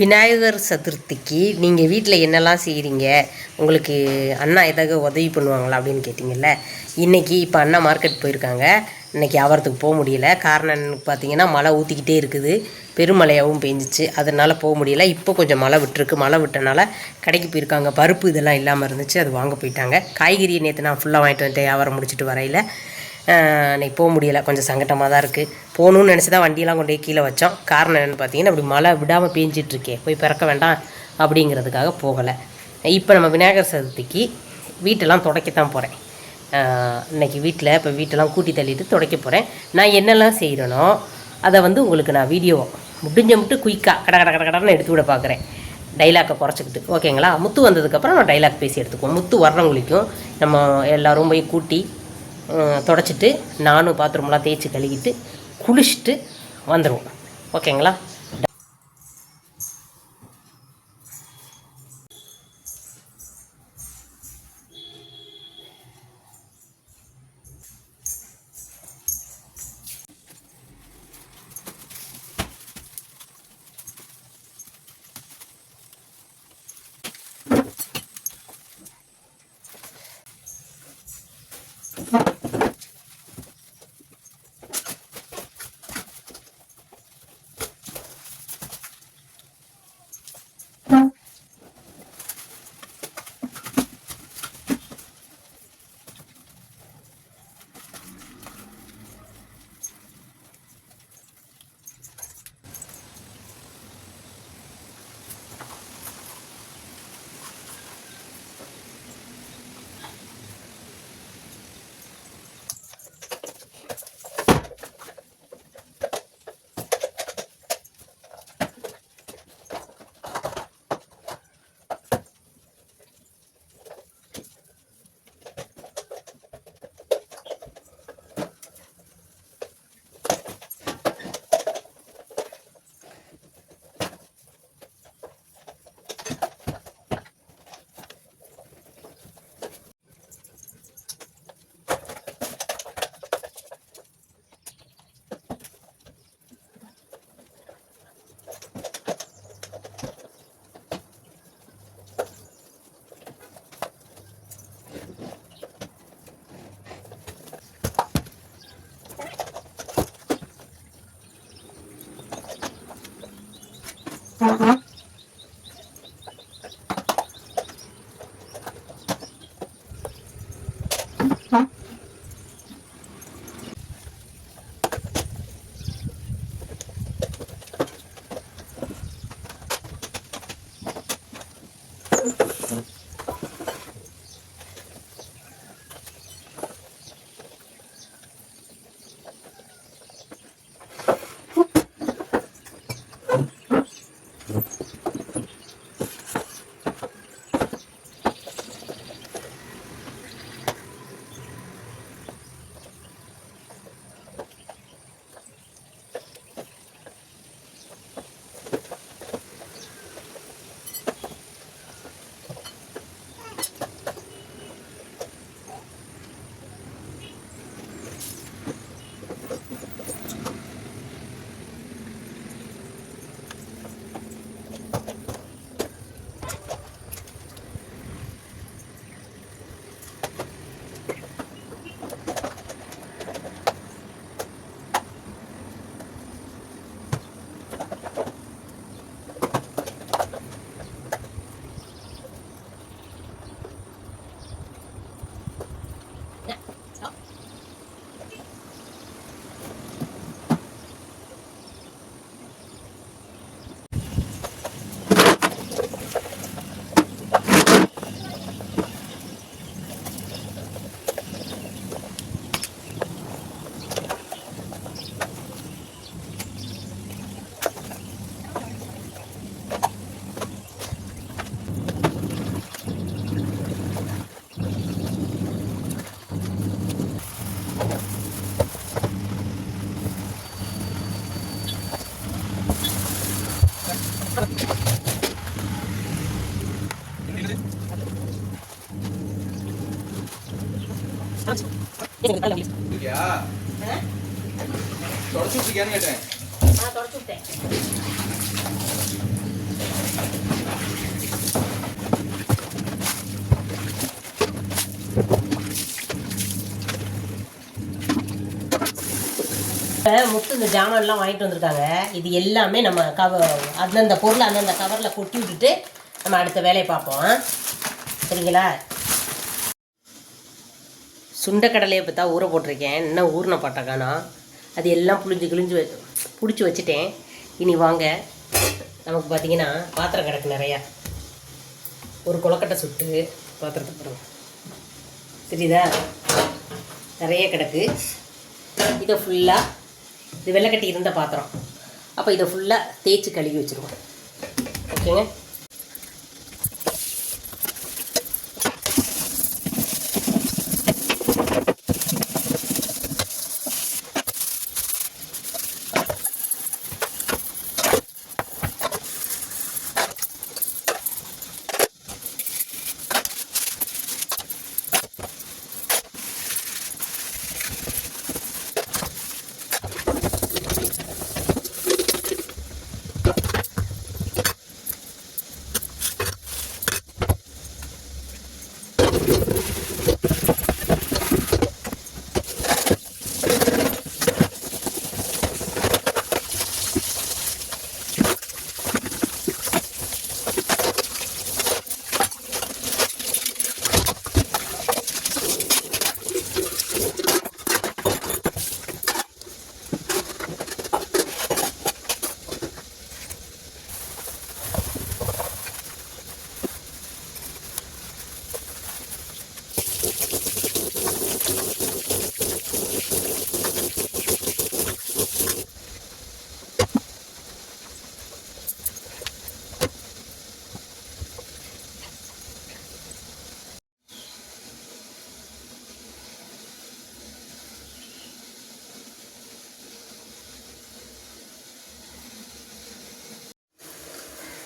விநாயகர் சதுர்த்திக்கு நீங்கள் வீட்டில் என்னெல்லாம் செய்கிறீங்க உங்களுக்கு அண்ணா ஏதாவது உதவி பண்ணுவாங்களா அப்படின்னு கேட்டிங்கல்ல? இன்றைக்கி இப்போ அண்ணா மார்க்கெட் போயிருக்காங்க. இன்றைக்கி அவரத்துக்கு போக முடியல. காரணம் பார்த்திங்கன்னா மழை ஊற்றிக்கிட்டே இருக்குது. பெருமழையாகவும் பெஞ்சிச்சு. அதனால் போக முடியல. இப்போ கொஞ்சம் மழை விட்டுருக்கு. மழை விட்டனால கடைக்கு போயிருக்காங்க. பருப்பு இதெல்லாம் இல்லாமல் இருந்துச்சு. அது வாங்க போயிட்டாங்க. காய்கறியை நேற்று நான் ஃபுல்லாக வாங்கிட்டு வந்துட்டேன். வியாபாரம் முடிச்சுட்டு வரையில். இன்னைக்கு போக முடியலை. கொஞ்சம் சங்கட்டமாக தான் இருக்குது போகணுன்னு நினச்சி தான் வண்டியெல்லாம் கொண்டு போய் கீழே வச்சோம். காரணம் என்னென்னு பார்த்தீங்கன்னா அப்படி மழை விடாமல் பேஞ்சிட்ருக்கே. போய் பிறக்க வேண்டாம் அப்படிங்கிறதுக்காக போகலை. இப்போ நம்ம விநாயகர் சதுர்த்திக்கு வீட்டெல்லாம் துடைக்கத்தான் போகிறேன் இன்னைக்கு வீட்டில் இப்போ வீட்டெல்லாம் கூட்டி தள்ளிட்டு துடைக்க போகிறேன் நான் என்னெல்லாம் செய்கிறேனோ அதை வந்து உங்களுக்கு நான் வீடியோ முடிஞ்ச மட்டும் குயிக்காக கட கட கட கடன்னு எடுத்து விட பார்க்குறேன் டைலாக்கை குறைச்சிக்கிட்டு. ஓகேங்களா முத்து வந்ததுக்கப்புறம் நான் டைலாக் பேசி எடுத்துக்குவோம். முத்து வர்றவங்களுக்கும் நம்ம எல்லோரும் போய் கூட்டி தொடச்சிட்டு நானும் பாத்ரூம்லாம் தேய்ச்சி கழுவிட்டு குளிச்சுட்டு வந்துடுவோம் ஓகேங்களா? Uh-huh. தொடச்சுட்டியான்னு கேட்டேன் விட்டேன் முத்து இந்த ஜாமான்லாம் வாங்கிட்டு வந்திருக்காங்க. இது எல்லாமே நம்ம கவ அந்தந்த பொருளை அந்தந்த கவரில் கொட்டி விட்டுட்டு நம்ம அடுத்த வேலையை பார்ப்போம். சரிங்களா? சுண்டக்கடலையை பார்த்தா ஊற போட்டிருக்கேன். என்ன ஊறின பாட்டை அது எல்லாம் புளிஞ்சு கிழிஞ்சு வ பிடிச்சி வச்சுட்டேன். இனி வாங்க. நமக்கு பார்த்தீங்கன்னா பாத்திரம் கிடக்கு நிறையா. ஒரு கொலக்கட்டை சுட்டு பாத்திரத்தை போடுங்க தெரியுதா? நிறைய கிடக்கு. இதை ஃபுல்லாக இது வெள்ளைக்கட்டி இருந்த பாத்திரம். அப்போ இதை ஃபுல்லாக தேய்ச்சி கழுவி வச்சுருவோம். ஓகேங்க?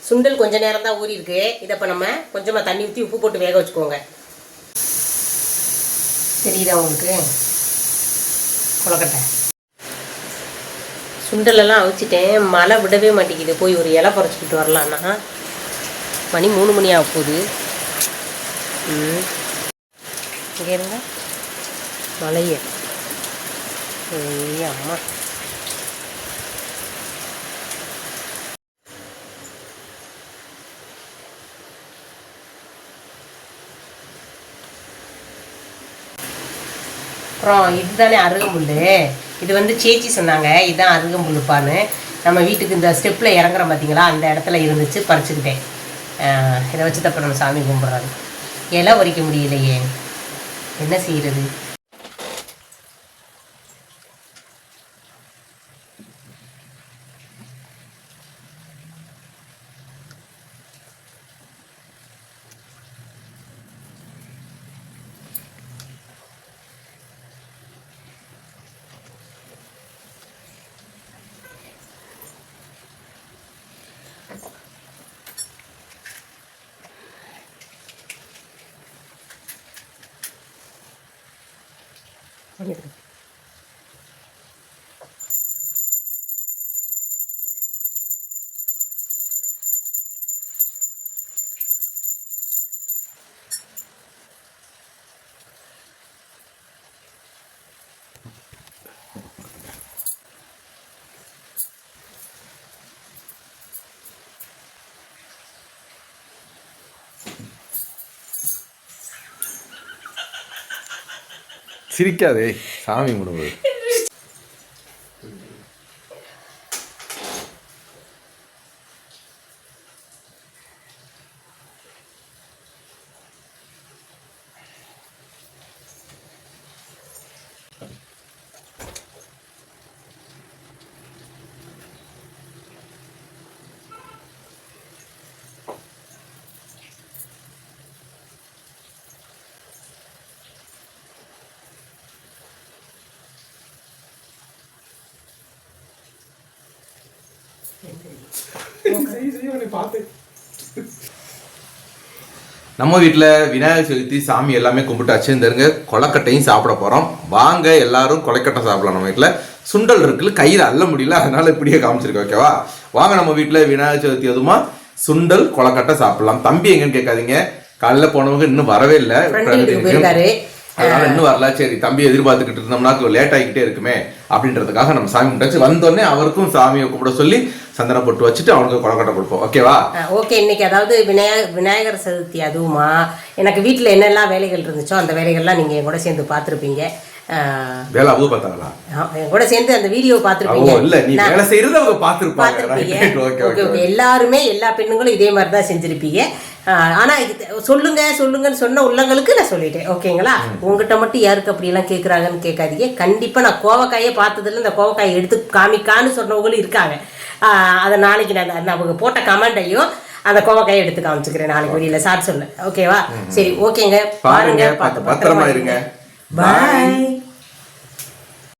சுண்டல் கொஞ்ச நேரம் தான் ஊறியிருக்கு இதை இப்போ நம்ம கொஞ்சமாக தண்ணி ஊற்றி உப்பு போட்டு வேக வச்சுக்கோங்க. தெரியுதா உங்களுக்கு? கொலக்கட்டை சுண்டலெல்லாம் அவிச்சிட்டேன். மழை விடவே மாட்டேங்குது. போய் ஒரு இலை பறிச்சுக்கிட்டு வரலான்னா மணி மூணு மணி ஆக போகுது. ம். இங்கே இருங்க. மழைய. ஏய் அம்மா. அப்புறம் இதுதானே அருகம்புல் இது வந்து சேச்சி சொன்னாங்க இதுதான் அருகம்புல்லுப்பான்னு. நம்ம வீட்டுக்கு இந்த ஸ்டெப்பில் இறங்குறோம் பார்த்தீங்களா அந்த இடத்துல இருந்துச்சு பறிச்சுக்கிட்டேன். இதை வச்சு தப்ப நம்ம சாமி கும்பிட்றாங்க இலை உரைக்க முடியலையே. என்ன செய்கிறது பண்ணிடுங்க சிரிக்காதே சாமி கும்பிடும்போது நம்ம வீட்டில் விநாயகர் சதுர்த்தி சாமி எல்லாமே கும்பிட்டாச்சு. இந்த இருங்க கொலக்கட்டையும் சாப்பிட போகிறோம் வாங்க எல்லாரும் கொலைக்கட்டை சாப்பிடலாம் நம்ம வீட்டில் சுண்டல் இருக்குல்ல கையில் அள்ள முடியல அதனால இப்படியே காமிச்சிருக்கேன் ஓகேவா வாங்க நம்ம வீட்டில் விநாயகர் சதுர்த்தி அதுமா? சுண்டல் கொலக்கட்டை சாப்பிடலாம். தம்பி எங்கன்னு கேட்காதீங்க. காலைல போனவங்க இன்னும் வரவே இல்லை. அதனால இன்னும் வரல. சரி தம்பி எதிர்பார்த்துக்கிட்டு இருந்தோம்னா லேட் ஆகிக்கிட்டே இருக்குமே அப்படின்றதுக்காக நம்ம சாமி கும்பிட்டாச்சு. வந்தோடனே அவருக்கும் சாமியை கூப்பிட சொல்லி சந்தன பொட்டு வச்சுட்டு அவனுக்கு கொலக்கட்டை கொடுப்போம். ஓகேவா? ஓகே இன்னைக்கு அதாவது விநாயகர் விநாயகர் சதுர்த்தி அதுவுமா? எனக்கு வீட்டில் என்னெல்லாம் வேலைகள் இருந்துச்சோ அந்த வேலைகள்லாம் நீங்கள் என் கூட சேர்ந்து பார்த்துருப்பீங்க. வேலை அவங்க பார்த்தாங்களா? என் கூட சேர்ந்து அந்த வீடியோ பார்த்துருப்பீங்க. இல்ல நீ வேலை செய்யறது அவங்க பார்த்திருப்பாங்க. எல்லாருமே எல்லா பெண்ணுங்களும் இதே மாதிரி தான் செஞ்சிருப்பீங்க. ஆஹ் ஆனா இது சொல்லுங்க சொல்லுங்கன்னு சொன்ன உள்ளங்களுக்கு நான் சொல்லிட்டேன். ஓகேங்களா? உங்ககிட்ட மட்டும் யாருக்கு அப்படியெல்லாம் கேட்குறாங்கன்னு கேட்காதீங்க. கண்டிப்பா நான் கோவக்காயே பார்த்ததுல இந்த கோவக்காயை எடுத்து காமிக்கான்னு சொன்னவங்களும் இருக்காங்க. ஆஹ் அதை நாளைக்கு நான் அவங்க போட்ட கமெண்ட்டையும் அந்த கோவக்காயை எடுத்து காமிச்சுக்கிறேன் நாளைக்கு வெளியில. சார் சொல்ல ஓகேவா? சரி ஓகேங்க. பாருங்க, பத்திரமா இருங்க. பாய்